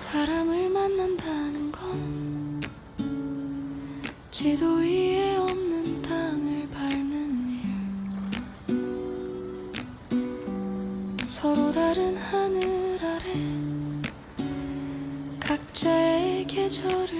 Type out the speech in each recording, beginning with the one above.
사람을 만난다는 건 지도 위에 없는 땅을 밟는 일. 서로 다른 하늘 아래 각자의 계절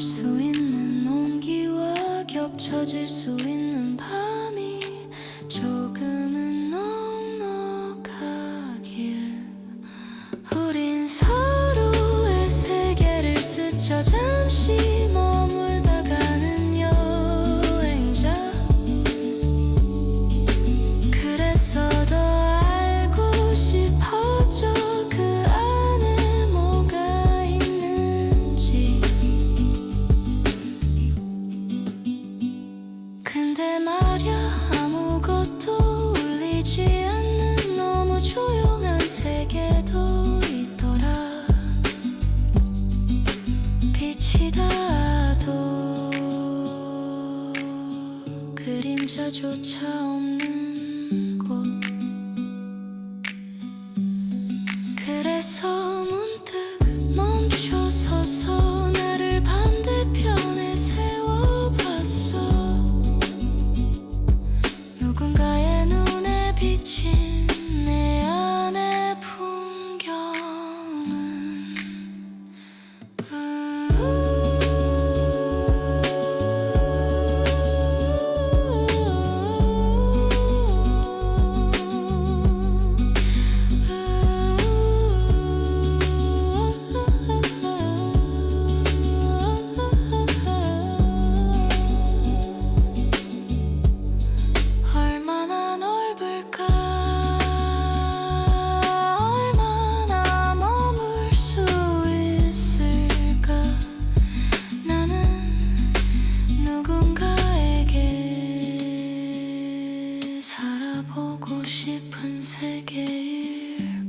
수 있는 온기와 겹쳐질 수 있는 밤이 조금은 넉넉하길 근데 말야 아무것도 울리지 않는 너무 조용한 세계도 있더라. 빛이 닿아도 그림자조차 없는 곳. 그래서 보고 싶은 세계일